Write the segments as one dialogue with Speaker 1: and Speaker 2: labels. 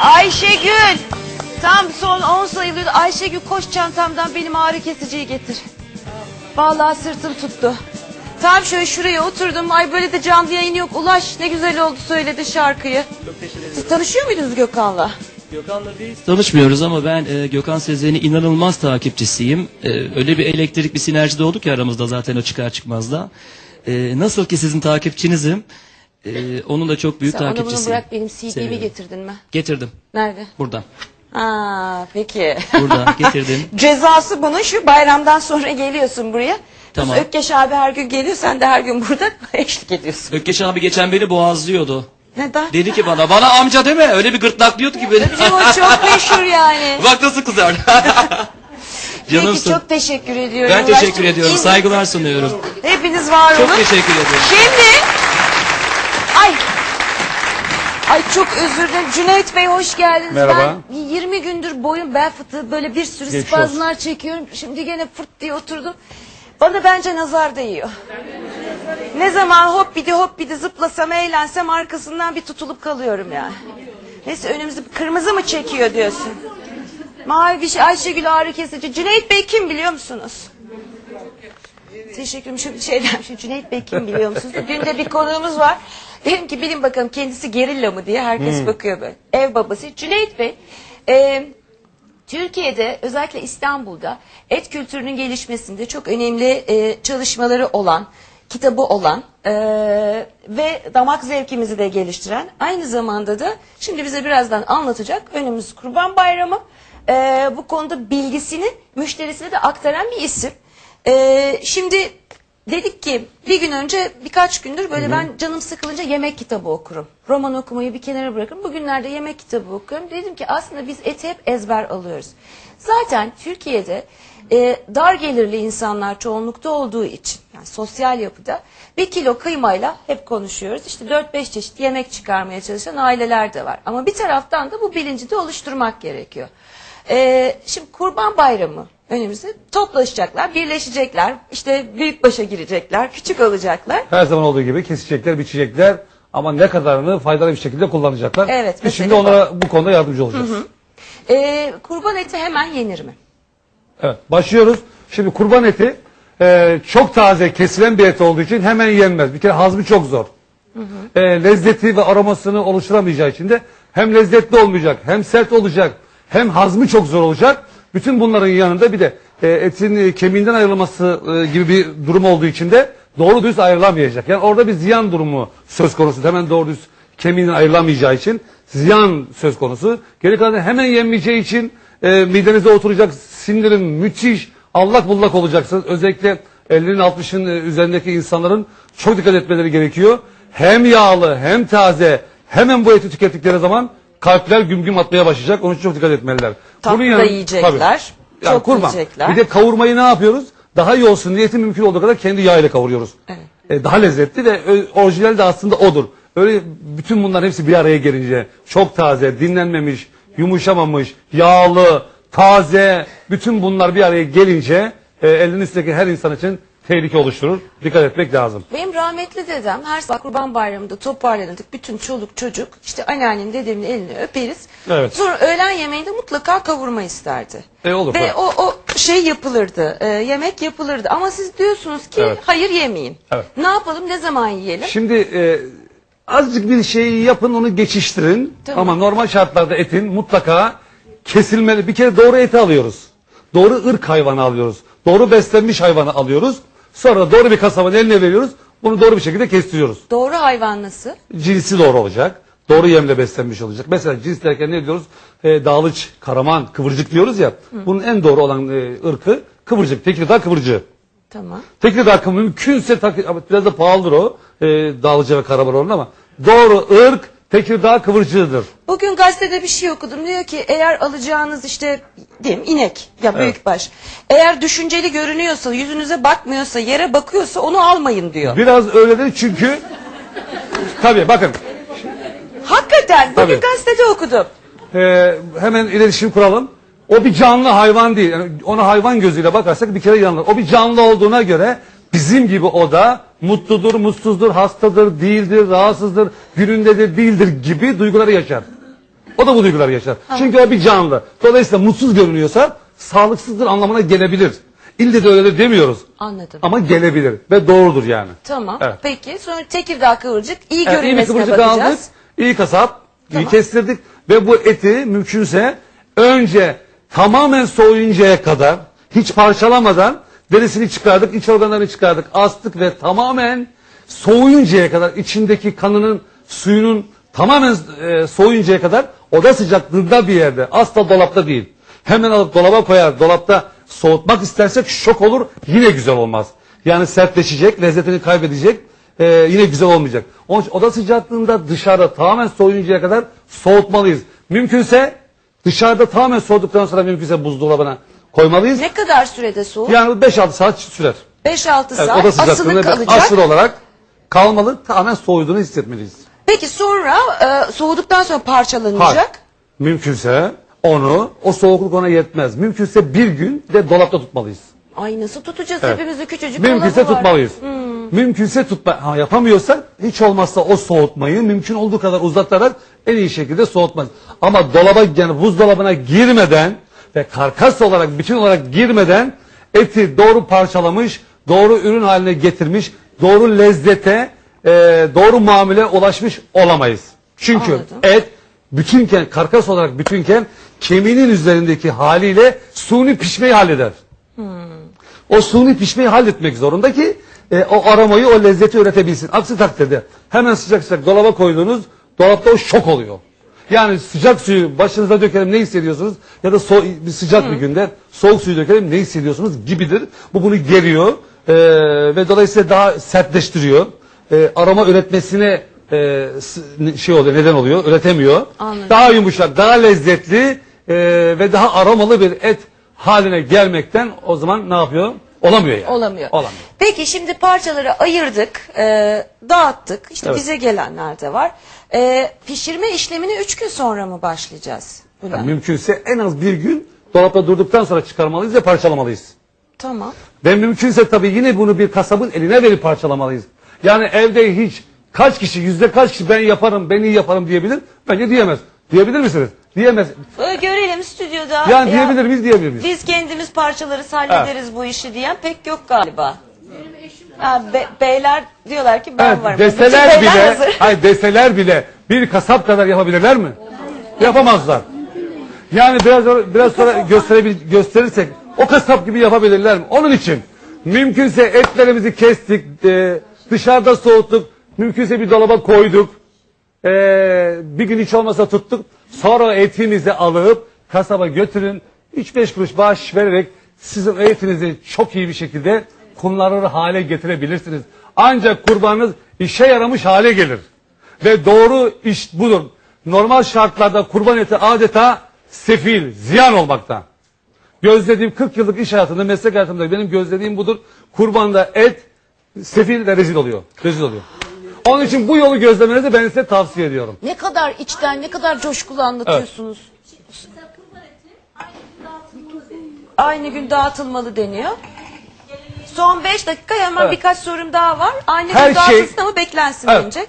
Speaker 1: Ayşegül. Tam son 10 sayılıyordu. Ayşegül koş çantamdan benim ağrı kesiciyi getir. Vallahi sırtım tuttu. Tam şöyle şuraya oturdum. Ay böyle de canlı yayın yok. Ulaş ne güzel oldu söyledi şarkıyı.
Speaker 2: Çok teşekkür ederim.
Speaker 1: Siz tanışıyor muydunuz Gökhan'la?
Speaker 2: Gökhan'la biz tanışmıyoruz ama ben e, Gökhan Sezen'in inanılmaz takipçisiyim. E, öyle bir elektrik bir sinerji de oldu ki aramızda zaten o çıkar çıkmaz da. E, nasıl ki sizin takipçinizim. E, onun da çok büyük
Speaker 1: Sen onu bunu
Speaker 2: takipçisiyim.
Speaker 1: bırak benim CD'mi
Speaker 2: Seviyorum.
Speaker 1: getirdin mi?
Speaker 2: Getirdim.
Speaker 1: Nerede?
Speaker 2: Burada.
Speaker 1: Aa peki.
Speaker 2: Burada getirdim.
Speaker 1: Cezası bunun şu bayramdan sonra geliyorsun buraya.
Speaker 2: Tamam.
Speaker 1: Ökkeş abi her gün geliyor sen de her gün burada eşlik ediyorsun.
Speaker 2: Ökkeş abi geçen beni boğazlıyordu.
Speaker 1: Neden?
Speaker 2: Dedi ki bana bana amca deme öyle bir gırtlaklıyordu ki beni.
Speaker 1: Bizim o çok meşhur yani.
Speaker 2: Bak nasıl kızardı.
Speaker 1: Peki
Speaker 2: Canımsın.
Speaker 1: çok teşekkür ediyorum.
Speaker 2: Ben teşekkür
Speaker 1: Ulaştım.
Speaker 2: ediyorum. Saygılar sunuyorum.
Speaker 1: Hepiniz var
Speaker 2: Çok
Speaker 1: olun.
Speaker 2: teşekkür ediyorum.
Speaker 1: Şimdi Ay çok özür dilerim. Cüneyt Bey hoş geldiniz.
Speaker 3: Merhaba.
Speaker 1: Ben 20 gündür boyun bel fıtığı böyle bir sürü
Speaker 3: Geçmiş
Speaker 1: spazmlar çekiyorum. Şimdi gene fırt diye oturdum. Bana bence nazar değiyor. Ne zaman hop bidi hop bidi zıplasam eğlensem arkasından bir tutulup kalıyorum yani. Neyse önümüzü kırmızı mı çekiyor diyorsun. Mavi bir şey Ayşegül ağrı kesici. Cüneyt Bey kim biliyor musunuz? Teşekkür ederim. Şu şeyden şu Cüneyt Bey kim biliyor musunuz? Dün de bir konuğumuz var. Dedim ki bilin bakalım kendisi gerilla mı diye herkes bakıyor böyle. Ev babası. Cüneyt Bey e, Türkiye'de özellikle İstanbul'da et kültürünün gelişmesinde çok önemli e, çalışmaları olan, kitabı olan e, ve damak zevkimizi de geliştiren aynı zamanda da şimdi bize birazdan anlatacak önümüz Kurban Bayramı e, bu konuda bilgisini müşterisine de aktaran bir isim. E, şimdi dedik ki bir gün önce birkaç gündür böyle ben canım sıkılınca yemek kitabı okurum. Roman okumayı bir kenara bırakırım. Bugünlerde yemek kitabı okuyorum. Dedim ki aslında biz eti hep ezber alıyoruz. Zaten Türkiye'de e, dar gelirli insanlar çoğunlukta olduğu için yani sosyal yapıda bir kilo kıymayla hep konuşuyoruz. İşte 4-5 çeşit yemek çıkarmaya çalışan aileler de var. Ama bir taraftan da bu bilinci de oluşturmak gerekiyor. E, şimdi Kurban Bayramı önümüzde toplaşacaklar, birleşecekler, işte büyükbaşa girecekler, küçük olacaklar.
Speaker 3: Her zaman olduğu gibi kesecekler, biçecekler ama ne kadarını faydalı bir şekilde kullanacaklar.
Speaker 1: Evet,
Speaker 3: Biz
Speaker 1: mesele
Speaker 3: şimdi onlara bu konuda yardımcı olacağız.
Speaker 1: E, kurban eti hemen yenir mi?
Speaker 3: Evet, başlıyoruz. Şimdi kurban eti e, çok taze kesilen bir et olduğu için hemen yenmez. Bir kere hazmı çok zor. E, lezzeti ve aromasını oluşturamayacağı için de hem lezzetli olmayacak, hem sert olacak, hem hazmı çok zor olacak. Bütün bunların yanında bir de e, etin e, kemiğinden ayrılması e, gibi bir durum olduğu için de doğru düz ayrılamayacak. Yani orada bir ziyan durumu söz konusu. Hemen doğru düz kemiğinden ayrılamayacağı için ziyan söz konusu. Geri kalan hemen yenmeyeceği için e, midenize oturacak sindirim müthiş allak bullak olacaksınız. Özellikle 50'nin 60'ın e, üzerindeki insanların çok dikkat etmeleri gerekiyor. Hem yağlı hem taze hemen bu eti tükettikleri zaman kalpler güm güm atmaya başlayacak. Onun için çok dikkat etmeliler.
Speaker 1: Tatlı da
Speaker 3: yanı-
Speaker 1: yiyecekler,
Speaker 3: Tabii. Yani
Speaker 1: çok
Speaker 3: kurban.
Speaker 1: yiyecekler.
Speaker 3: Bir de kavurmayı ne yapıyoruz? Daha iyi olsun diye mümkün olduğu kadar kendi yağ ile kavuruyoruz.
Speaker 1: Evet.
Speaker 3: E, daha lezzetli ve ö- orijinal de aslında odur. Öyle bütün bunlar hepsi bir araya gelince çok taze, dinlenmemiş, yumuşamamış, yağlı, taze bütün bunlar bir araya gelince e, elinin üstündeki her insan için tehlike oluşturur. Dikkat etmek lazım.
Speaker 1: Benim rahmetli dedem her sabah kurban bayramında toparlanırdık. Bütün çoluk çocuk işte anneannemin dedemin elini öperiz.
Speaker 3: Evet.
Speaker 1: Sonra öğlen yemeğinde mutlaka kavurma isterdi.
Speaker 3: E, olur,
Speaker 1: Ve o, o şey yapılırdı. e, yemek yapılırdı. Ama siz diyorsunuz ki
Speaker 3: Evet.
Speaker 1: hayır yemeyin.
Speaker 3: Evet.
Speaker 1: Ne yapalım ne zaman yiyelim?
Speaker 3: Şimdi e, azıcık bir şeyi yapın onu geçiştirin.
Speaker 1: Tamam.
Speaker 3: Ama normal şartlarda etin mutlaka kesilmeli. Bir kere doğru eti alıyoruz. Doğru ırk hayvanı alıyoruz. Doğru beslenmiş hayvanı alıyoruz. Sonra doğru bir kasabanın eline veriyoruz. Bunu doğru bir şekilde kestiriyoruz.
Speaker 1: Doğru hayvan nasıl?
Speaker 3: Cinsi doğru olacak. Doğru yemle beslenmiş olacak. Mesela cins derken ne diyoruz? E, dağlıç, karaman, kıvırcık diyoruz ya. Bunun en doğru olan e, ırkı kıvırcık. Tekirdağ kıvırcığı.
Speaker 1: Tamam.
Speaker 3: Tekirdağ akımı mümkünse tak- biraz da pahalıdır o. E, Dağlıca ve Karabaroğlu'nun ama doğru ırk Tekirdağ kıvırcığıdır.
Speaker 1: Bugün gazetede bir şey okudum. Diyor ki eğer alacağınız işte diyeyim inek ya büyükbaş. Eğer düşünceli görünüyorsa, yüzünüze bakmıyorsa, yere bakıyorsa onu almayın diyor.
Speaker 3: Biraz öyledir çünkü tabii bakın
Speaker 1: Hakikaten bugün
Speaker 3: Tabii.
Speaker 1: gazetede okudum.
Speaker 3: e, hemen iletişim kuralım. O bir canlı hayvan değil. Yani ona hayvan gözüyle bakarsak bir kere yanılır. O bir canlı olduğuna göre bizim gibi o da mutludur, mutsuzdur, hastadır, değildir, rahatsızdır, günündedir, değildir gibi duyguları yaşar. O da bu duyguları yaşar. Çünkü o bir canlı. Dolayısıyla mutsuz görünüyorsa sağlıksızdır anlamına gelebilir. İlle de öyledir demiyoruz.
Speaker 1: Anladım.
Speaker 3: Ama gelebilir ve doğrudur yani.
Speaker 1: Tamam.
Speaker 3: Evet.
Speaker 1: Peki sonra Tekirdağ kıvırcık iyi
Speaker 3: Evet, iyi
Speaker 1: görünmesine
Speaker 3: aldık.
Speaker 1: bakacağız.
Speaker 3: iyi kasap,
Speaker 1: Tamam.
Speaker 3: iyi kestirdik ve bu eti mümkünse önce tamamen soğuyuncaya kadar hiç parçalamadan derisini çıkardık, iç organlarını çıkardık, astık ve tamamen soğuyuncaya kadar içindeki kanının suyunun tamamen e, soğuyuncaya kadar oda sıcaklığında bir yerde asla dolapta değil. Hemen alıp dolaba koyar. Dolapta soğutmak istersek şok olur yine güzel olmaz. Yani sertleşecek, lezzetini kaybedecek e, yine güzel olmayacak. Onun için oda sıcaklığında dışarıda tamamen soğuyuncaya kadar soğutmalıyız. Mümkünse dışarıda tamamen soğuduktan sonra mümkünse buzdolabına koymalıyız.
Speaker 1: Ne kadar sürede soğuk?
Speaker 3: Yani 5-6 saat sürer.
Speaker 1: 5-6
Speaker 3: Evet,
Speaker 1: saat
Speaker 3: oda
Speaker 1: asılı kalacak.
Speaker 3: asıl olarak kalmalı tamamen soğuduğunu hissetmeliyiz.
Speaker 1: Peki sonra e, soğuduktan sonra parçalanacak.
Speaker 3: Hayır. Mümkünse onu o soğukluk ona yetmez. Mümkünse bir gün de dolapta tutmalıyız.
Speaker 1: Ay nasıl tutacağız
Speaker 3: Evet.
Speaker 1: hepimizde küçücük
Speaker 3: Mümkünse
Speaker 1: dolabı var.
Speaker 3: tutmalıyız. Mümkünse tutma. Ha, yapamıyorsak hiç olmazsa o soğutmayı mümkün olduğu kadar uzatarak en iyi şekilde soğutmalıyız. Ama dolaba yani buzdolabına girmeden ve karkas olarak bütün olarak girmeden eti doğru parçalamış, doğru ürün haline getirmiş, doğru lezzete, e, doğru muamele ulaşmış olamayız. Çünkü
Speaker 1: Anladım.
Speaker 3: et bütünken, karkas olarak bütünken kemiğinin üzerindeki haliyle suni pişmeyi halleder. O suni pişmeyi halletmek zorunda ki e, o aromayı, o lezzeti üretebilsin. Aksi takdirde hemen sıcak sıcak dolaba koyduğunuz dolapta o şok oluyor. Yani sıcak suyu başınıza dökelim ne hissediyorsunuz? Ya da so bir sıcak bir günde soğuk suyu dökelim ne hissediyorsunuz gibidir. Bu bunu geriyor e, ve dolayısıyla daha sertleştiriyor. E, aroma üretmesine e, şey oluyor, neden oluyor? Üretemiyor.
Speaker 1: Anladım.
Speaker 3: Daha yumuşak, daha lezzetli e, ve daha aromalı bir et haline gelmekten o zaman ne yapıyor? Olamıyor yani.
Speaker 1: Olamıyor.
Speaker 3: Olamıyor.
Speaker 1: Peki şimdi parçaları ayırdık, e, dağıttık. İşte
Speaker 3: Evet.
Speaker 1: bize gelenler de var. E, pişirme işlemini 3 gün sonra mı başlayacağız? Bülent?
Speaker 3: Yani mümkünse en az bir gün dolapta durduktan sonra çıkarmalıyız ve parçalamalıyız.
Speaker 1: Tamam.
Speaker 3: Ve mümkünse tabii yine bunu bir kasabın eline verip parçalamalıyız. Yani evde hiç kaç kişi, yüzde kaç kişi ben yaparım, ben iyi yaparım diyebilir? Bence diyemez. Diyebilir misiniz? Diyemez.
Speaker 1: Ee, görelim stüdyoda.
Speaker 3: Yani
Speaker 1: Ya,
Speaker 3: diyebilir miyiz, diyebilir miyiz?
Speaker 1: Biz kendimiz parçaları hallederiz bu işi diyen pek yok galiba. Ha, be- beyler diyorlar ki ben
Speaker 3: Evet,
Speaker 1: varım.
Speaker 3: deseler
Speaker 1: Bütün
Speaker 3: bile,
Speaker 1: beyler hazır.
Speaker 3: hayır deseler bile bir kasap kadar yapabilirler mi? Yapamazlar. Yani biraz biraz sonra gösterebil, gösterirsek o kasap gibi yapabilirler mi? Onun için mümkünse etlerimizi kestik, e, dışarıda soğuttuk, mümkünse bir dolaba koyduk, e, bir gün hiç olmasa tuttuk, sonra etimizi alıp kasaba götürün, 3-5 kuruş bağış vererek sizin etinizi çok iyi bir şekilde kullanılır hale getirebilirsiniz. Ancak kurbanınız işe yaramış hale gelir. Ve doğru iş budur. Normal şartlarda kurban eti adeta sefil, ziyan olmakta. Gözlediğim 40 yıllık iş hayatında, meslek hayatımda benim gözlediğim budur. Kurbanda et sefil ve rezil oluyor. Rezil oluyor. Onun için bu yolu gözlemenizi ben size tavsiye ediyorum.
Speaker 1: Ne kadar içten, ne kadar coşkulu anlatıyorsunuz. Aynı gün dağıtılmalı deniyor. Son 5 dakika hemen
Speaker 3: Evet.
Speaker 1: birkaç sorum daha var. Aynı
Speaker 3: Her
Speaker 1: dağıtılsın
Speaker 3: şey-
Speaker 1: ama beklensin
Speaker 3: Evet.
Speaker 1: denecek.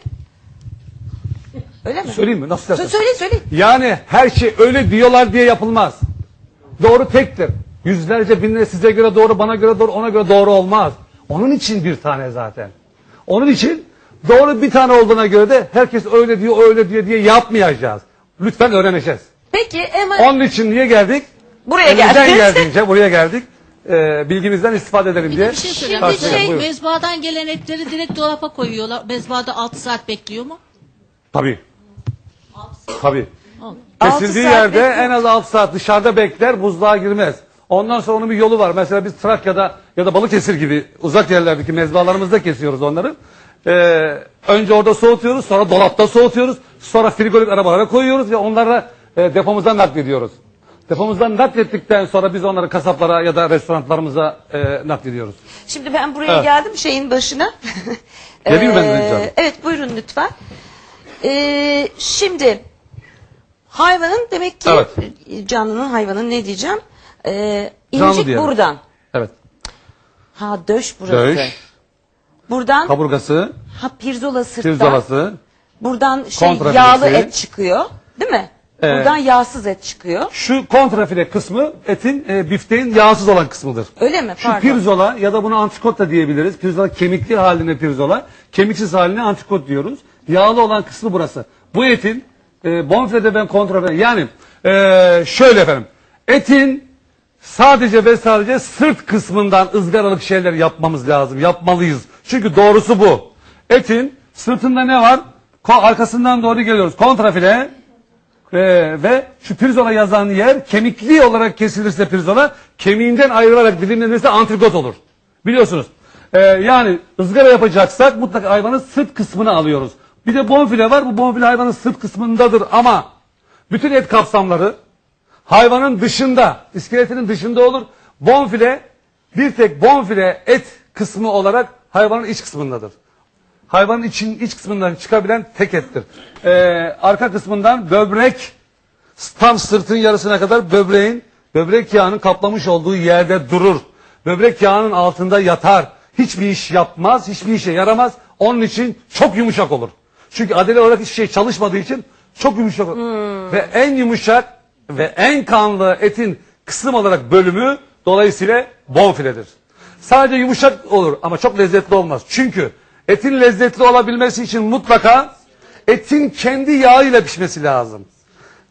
Speaker 1: Öyle mi?
Speaker 3: Söyleyeyim mi? Nasıl
Speaker 1: Sö-? Söyle söyle.
Speaker 3: Yani her şey öyle diyorlar diye yapılmaz. Doğru tektir. Yüzlerce binler size göre doğru, bana göre doğru, ona göre doğru olmaz. Onun için bir tane zaten. Onun için doğru bir tane olduğuna göre de herkes öyle diyor, öyle diyor diye yapmayacağız. Lütfen öğreneceğiz.
Speaker 1: Peki hemen
Speaker 3: Onun için niye geldik?
Speaker 1: buraya
Speaker 3: Elimizden
Speaker 1: geldiniz.
Speaker 3: geldiğince buraya geldik. Ee, bilgimizden istifade edelim diye.
Speaker 4: bir şey söyleyeyim. Bir şey,
Speaker 3: buyurun.
Speaker 4: mezbahadan gelen etleri direkt dolapa koyuyorlar. Mezbahada 6 saat bekliyor mu?
Speaker 3: Tabii. Tabii.
Speaker 1: Altı
Speaker 3: Kesildiği
Speaker 1: saat
Speaker 3: yerde
Speaker 1: bekliyor.
Speaker 3: en az 6 saat dışarıda bekler, buzluğa girmez. Ondan sonra onun bir yolu var. Mesela biz Trakya'da ya da Balıkesir gibi uzak yerlerdeki mezbahalarımızda kesiyoruz onları. Ee, önce orada soğutuyoruz, sonra dolapta soğutuyoruz, sonra frigolik arabalara koyuyoruz ve onları e, depomuzdan naklediyoruz. Depomuzdan naklettikten sonra biz onları kasaplara ya da restoranlarımıza e, naklediyoruz.
Speaker 1: Şimdi ben buraya
Speaker 3: Evet.
Speaker 1: geldim şeyin başına.
Speaker 3: Geleyim ben de
Speaker 1: Ee,
Speaker 3: lütfen.
Speaker 1: Evet buyurun lütfen. Ee, şimdi hayvanın demek ki
Speaker 3: Evet.
Speaker 1: canlının hayvanın ne diyeceğim? Ee,
Speaker 3: Canlı
Speaker 1: incik
Speaker 3: diyelim.
Speaker 1: buradan.
Speaker 3: Evet.
Speaker 1: Ha döş burası.
Speaker 3: Döş,
Speaker 1: Buradan
Speaker 3: kaburgası,
Speaker 1: ha pirzola sırttan.
Speaker 3: pirzolası,
Speaker 1: Buradan şey yağlı et çıkıyor. Değil mi?
Speaker 3: Ee,
Speaker 1: Buradan yağsız et çıkıyor.
Speaker 3: Şu kontrafile kısmı etin e, bifteğin yağsız olan kısmıdır.
Speaker 1: Öyle mi?
Speaker 3: Şu
Speaker 1: Pardon.
Speaker 3: pirzola ya da bunu antrikot da diyebiliriz. Pirzola kemikli haline pirzola. Kemiksiz haline antrikot diyoruz. Yağlı olan kısmı burası. Bu etin e, bonfilede ben kontrafile yani e, şöyle efendim. Etin sadece ve sadece sırt kısmından ızgaralık şeyler yapmamız lazım. Yapmalıyız. Çünkü doğrusu bu. Etin sırtında ne var? Ko- arkasından doğru geliyoruz. Kontrafile ee, ve şu pirzola yazan yer kemikli olarak kesilirse pirzola kemiğinden ayrılarak dilimlenirse antrikot olur. Biliyorsunuz. Ee, yani ızgara yapacaksak mutlaka hayvanın sırt kısmını alıyoruz. Bir de bonfile var. Bu bonfile hayvanın sırt kısmındadır ama bütün et kapsamları hayvanın dışında, iskeletinin dışında olur. Bonfile bir tek bonfile et kısmı olarak hayvanın iç kısmındadır hayvanın için iç kısmından çıkabilen tek ettir. Ee, arka kısmından böbrek tam sırtın yarısına kadar böbreğin böbrek yağının kaplamış olduğu yerde durur. Böbrek yağının altında yatar. Hiçbir iş yapmaz, hiçbir işe yaramaz. Onun için çok yumuşak olur. Çünkü adele olarak hiçbir şey çalışmadığı için çok yumuşak olur. Ve en yumuşak ve en kanlı etin kısım olarak bölümü dolayısıyla bonfiledir. Sadece yumuşak olur ama çok lezzetli olmaz. Çünkü etin lezzetli olabilmesi için mutlaka etin kendi yağıyla pişmesi lazım.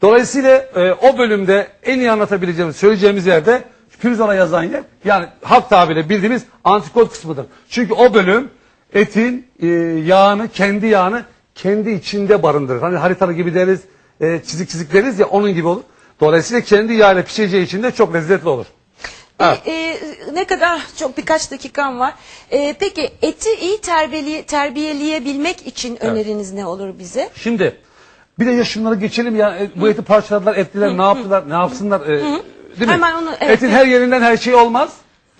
Speaker 3: Dolayısıyla e, o bölümde en iyi anlatabileceğimiz, söyleyeceğimiz yerde pirzola yazan yer yani halk tabiriyle bildiğimiz antrikot kısmıdır. Çünkü o bölüm etin e, yağını, kendi yağını kendi içinde barındırır. Hani haritalı gibi deriz, e, çizik çizik deriz ya onun gibi olur. Dolayısıyla kendi yağıyla pişeceği için de çok lezzetli olur.
Speaker 1: E, e, ne kadar çok birkaç dakikam var. E, peki eti iyi terbiyeli, terbiyeleyebilmek için öneriniz ne olur bize?
Speaker 3: Şimdi bir de ya şunları geçelim ya e, bu eti parçaladılar ettiler ne yaptılar ne yapsınlar e, değil mi?
Speaker 1: Hemen onu- evet,
Speaker 3: Etin her yerinden her şey olmaz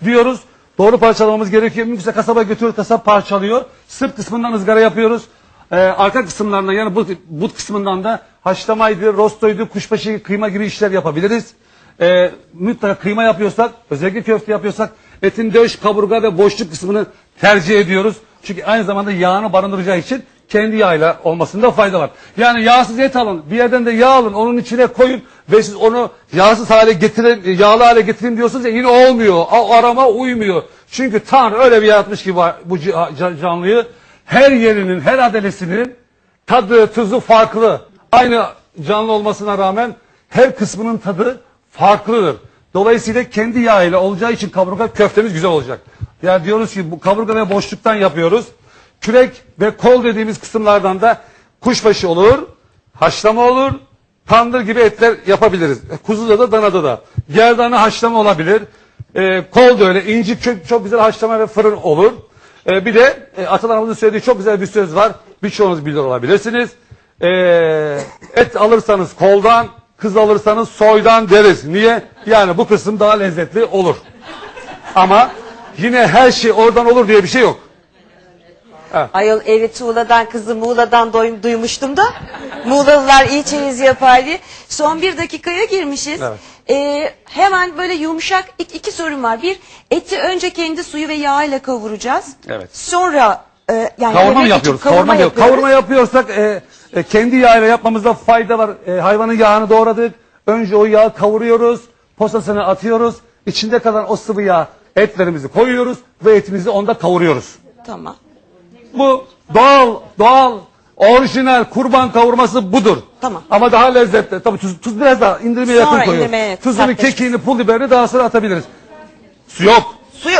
Speaker 3: diyoruz. Doğru parçalamamız gerekiyor. Mümkünse kasaba götürüyor kasap parçalıyor. Sırt kısmından ızgara yapıyoruz. E, arka kısımlarından yani but, but kısmından da haşlamaydı, rostoydu, kuşbaşı, kıyma gibi işler yapabiliriz. E, mutlaka kıyma yapıyorsak, özellikle köfte yapıyorsak etin döş, kaburga ve boşluk kısmını tercih ediyoruz. Çünkü aynı zamanda yağını barındıracağı için kendi yağıyla olmasında fayda var. Yani yağsız et alın, bir yerden de yağ alın, onun içine koyun ve siz onu yağsız hale getirin, yağlı hale getirin diyorsunuz ya yine olmuyor. O arama uymuyor. Çünkü Tanrı öyle bir yaratmış ki bu ca- ca- canlıyı her yerinin, her adelesinin tadı, tuzu farklı. Aynı canlı olmasına rağmen her kısmının tadı farklıdır. Dolayısıyla kendi yağıyla olacağı için kaburga köftemiz güzel olacak. Yani diyoruz ki bu kaburga ve boşluktan yapıyoruz. Kürek ve kol dediğimiz kısımlardan da kuşbaşı olur, haşlama olur, tandır gibi etler yapabiliriz. E, Kuzuda da danada da. Gerdanı haşlama olabilir. E, kol da öyle. İnci çok, çok güzel haşlama ve fırın olur. E, bir de e, atalarımızın söylediği çok güzel bir söz var. Birçoğunuz bilir olabilirsiniz. E, et alırsanız koldan, kız alırsanız soydan deriz. Niye? Yani bu kısım daha lezzetli olur. Ama yine her şey oradan olur diye bir şey yok.
Speaker 1: Ayol evi Tuğla'dan kızı Muğla'dan duymuştum da Muğlalılar iyi çeyiz yapar diye. Son bir dakikaya girmişiz.
Speaker 3: Evet.
Speaker 1: Ee, hemen böyle yumuşak iki, iki sorum var. Bir eti önce kendi suyu ve yağıyla kavuracağız.
Speaker 3: Evet.
Speaker 1: Sonra e, yani
Speaker 3: Kavurma mı
Speaker 1: yemek için
Speaker 3: yapıyoruz? Kavurma, mı yap-
Speaker 1: yapıyoruz.
Speaker 3: Kavurma yapıyorsak e, e, kendi yağıyla yapmamızda fayda var. E, hayvanın yağını doğradık. Önce o yağı kavuruyoruz. Posasını atıyoruz. İçinde kalan o sıvı yağ etlerimizi koyuyoruz ve etimizi onda kavuruyoruz.
Speaker 1: Tamam.
Speaker 3: Bu doğal, doğal, orijinal kurban kavurması budur.
Speaker 1: Tamam.
Speaker 3: Ama daha lezzetli. Tabii tuz, tuz biraz daha indirmeye
Speaker 1: Sonra
Speaker 3: yakın koyuyoruz.
Speaker 1: indirmeye,
Speaker 3: Tuzunu, kekiğini, pul biberini daha sonra atabiliriz. Su yok.
Speaker 1: Suyu.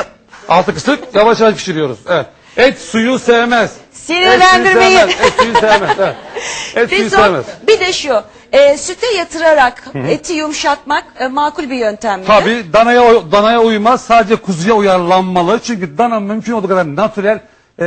Speaker 3: Altı kısık yavaş yavaş pişiriyoruz. Evet. Et suyu sevmez.
Speaker 1: Sinirlendirmeyin.
Speaker 3: Et suyu sevmez. Et suyu sevmez. Evet. Et suyu
Speaker 1: Bir, son,
Speaker 3: sevmez.
Speaker 1: bir de şu. e, süte yatırarak eti yumuşatmak e, makul bir yöntem mi?
Speaker 3: Tabii danaya danaya uymaz. Sadece kuzuya uyarlanmalı. Çünkü dana mümkün olduğu kadar natürel e,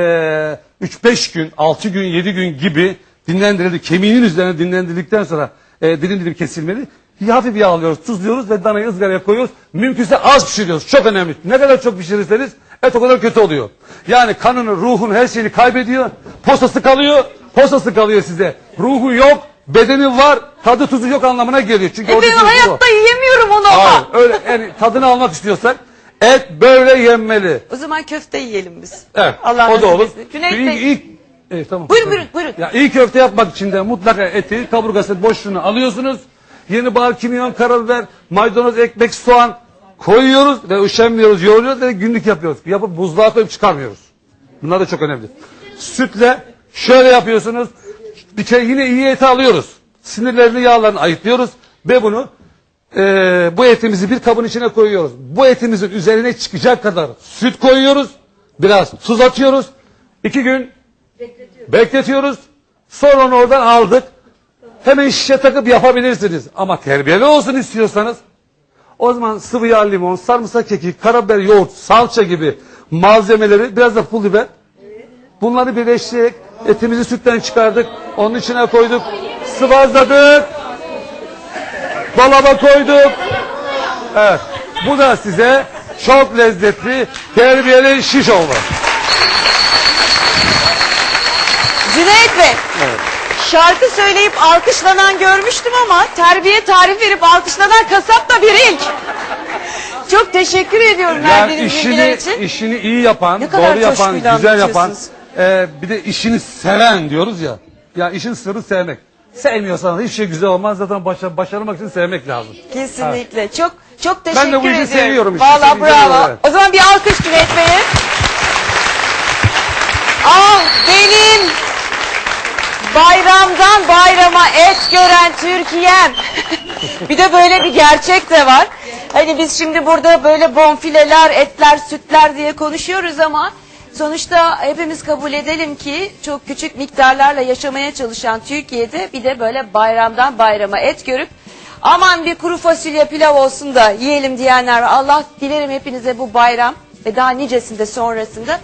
Speaker 3: 3-5 gün, 6 gün, 7 gün gibi dinlendirildi. Kemiğinin üzerine dinlendirildikten sonra e, dilim dilim kesilmeli. Hafif yağ alıyoruz, tuzluyoruz ve danayı ızgaraya koyuyoruz. Mümkünse az pişiriyoruz. Çok önemli. Ne kadar çok pişirirseniz et o kadar kötü oluyor. Yani kanını, ruhunu, her şeyini kaybediyor. Posası kalıyor, posası kalıyor size. Ruhu yok, bedeni var, tadı tuzu yok anlamına geliyor. Çünkü
Speaker 1: E, ben
Speaker 3: ruhu o.
Speaker 1: hayatta yiyemiyorum onu
Speaker 3: Hayır,
Speaker 1: ama.
Speaker 3: öyle yani tadını almak istiyorsak et böyle yenmeli.
Speaker 1: O zaman köfte yiyelim biz.
Speaker 3: Evet.
Speaker 1: Allah
Speaker 3: o da olur.
Speaker 1: Cüneyt
Speaker 3: İlk-
Speaker 1: Bey.
Speaker 3: ilk- Evet, tamam.
Speaker 1: Buyurun, buyurun, buyurun.
Speaker 3: Ya iyi köfte yapmak için de mutlaka eti, kaburgası, boşluğunu alıyorsunuz. Yeni bahar, kimyon, karabiber, maydanoz, ekmek, soğan koyuyoruz ve üşenmiyoruz, yoğuruyoruz ve günlük yapıyoruz. Yapıp buzluğa koyup çıkarmıyoruz. Bunlar da çok önemli. Sütle şöyle yapıyorsunuz. Bir kere yine iyi eti alıyoruz. Sinirlerini, yağlarını ayıtlıyoruz ve bunu eee, bu etimizi bir kabın içine koyuyoruz. Bu etimizin üzerine çıkacak kadar süt koyuyoruz. Biraz tuz atıyoruz. İki gün bekletiyoruz. Sonra onu oradan aldık. Hemen şişe takıp yapabilirsiniz. Ama terbiyeli olsun istiyorsanız o zaman sıvı yağ, limon, sarımsak kekik, karabiber, yoğurt, salça gibi malzemeleri biraz da pul biber. Bunları birleştirerek etimizi sütten çıkardık. Onun içine koyduk. Sıvazladık. Dolaba koyduk. Evet. Bu da size çok lezzetli terbiyeli şiş oldu.
Speaker 1: Cüneyt Bey. Şarkı söyleyip alkışlanan görmüştüm ama terbiye tarif verip alkışlanan kasap da bir ilk. Teşekkür ediyorum
Speaker 3: Yani
Speaker 1: verdiğiniz bilgiler
Speaker 3: işini,
Speaker 1: için.
Speaker 3: işini iyi yapan,
Speaker 1: Ne kadar
Speaker 3: doğru yapan,
Speaker 1: coşkuyla
Speaker 3: güzel yapan,
Speaker 1: anlatıyorsunuz.
Speaker 3: e, bir de işini seven diyoruz ya. Ya işin sırrı sevmek. Sevmiyorsan hiçbir şey güzel olmaz. Zaten başa, başarmak için sevmek lazım.
Speaker 1: Kesinlikle. Çok çok teşekkür
Speaker 3: bu işi
Speaker 1: ediyorum.
Speaker 3: seviyorum işte,
Speaker 1: Valla
Speaker 3: seviyorum,
Speaker 1: bravo.
Speaker 3: evet.
Speaker 1: O zaman bir alkış Cüneyt Bey'e. Ah benim bayramdan bayrama et gören Türkiye'm. bir de böyle bir gerçek de var. Hani biz şimdi burada böyle bonfileler, etler, sütler diye konuşuyoruz ama sonuçta hepimiz kabul edelim ki çok küçük miktarlarla yaşamaya çalışan Türkiye'de bir de böyle bayramdan bayrama et görüp aman bir kuru fasulye pilav olsun da yiyelim diyenler. Allah dilerim hepinize bu bayram ve daha nicesinde sonrasında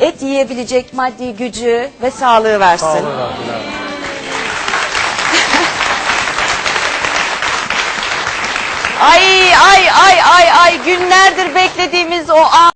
Speaker 1: et yiyebilecek maddi gücü ve sağlığı versin. Ay ay ay ay ay günlerdir beklediğimiz o an